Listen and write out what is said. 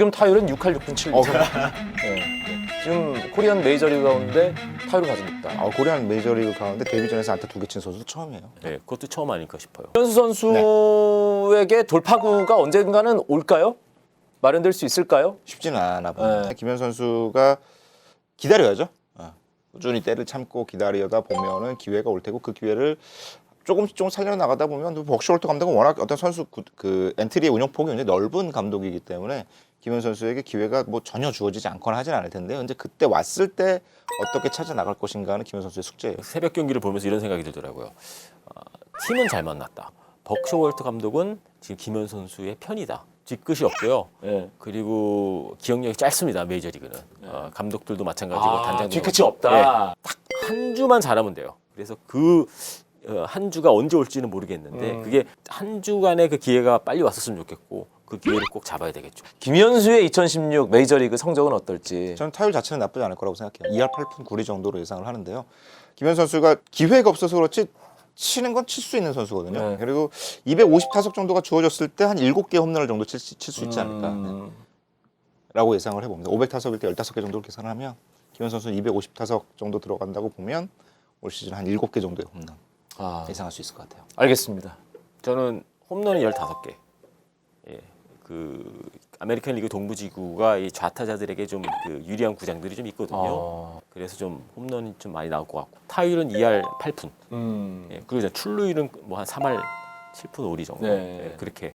지금 타율은 6할 6분 7리. 어, 그래. 네. 지금 코리안 메이저리그 가운데 타율은 가장 높다. 아, 코리안 메이저리그 가운데 데뷔전에서 안타 두 개 친 선수도 처음이에요. 네, 그것도 처음 아닐까 싶어요. 현수 선수에게 돌파구가 언젠가는 올까요? 마련될 수 있을까요? 쉽지는 않아 봅니다. 네. 김현 선수가 기다려야죠. 어, 꾸준히 때를 참고 기다리다 보면은 기회가 올 테고 그 기회를 조금씩 조금 살려 나가다 보면 또 벅시월터 감독은 워낙 어떤 선수 구- 그 엔트리의 운영 폭이 굉장히 넓은 감독이기 때문에 김현 선수에게 기회가 뭐 전혀 주어지지 않거나 하진 않을 텐데 이제 그때 왔을 때 어떻게 찾아 나갈 것인가는 김현 선수의 숙제예요. 새벽 경기를 보면서 이런 생각이 들더라고요. 아, 팀은 잘 만났다. 벅쇼월트 감독은 지금 김현 선수의 편이다. 뒤끝이 없고요. 네. 그리고 기억력이 짧습니다. 메이저리그는 어, 감독들도 마찬가지고 단장도 아, 뒤끝이 없다. 한 주만 잘하면 돼요. 그래서 그 한 주가 언제 올지는 모르겠는데 음. 그게 한 주간의 그 기회가 빨리 왔었으면 좋겠고 그 기회를 꼭 잡아야 되겠죠. 김현수의 2016 메이저리그 성적은 어떨지. 저는 타율 자체는 나쁘지 않을 거라고 생각해요. 2할 8푼 9리 정도로 예상을 하는데요. 김현 선수가 기회가 없어서 그렇지 치는 건 칠 수 있는 선수거든요. 네. 그리고 250 타석 정도가 주어졌을 때 한 7개 홈런을 정도 칠 수 있지 않을까. 음, 라고 예상을 해봅니다. 500 타석일 때 15개 정도를 계산하면 김현 선수는 250 타석 정도 들어간다고 보면 올 시즌 한 7개 정도의 홈런 아, 예상할 수 있을 것 같아요. 알겠습니다. 저는 홈런이 15개. 예. 그 아메리칸 리그 동부지구가 이 좌타자들에게 좀 그 유리한 구장들이 좀 있거든요. 어, 그래서 좀 홈런이 좀 많이 나올 것 같고 타율은 2할 8푼. 음, 예. 그리고 이제 출루율은 뭐 한 3할 7푼 5리 정도. 네. 예. 그렇게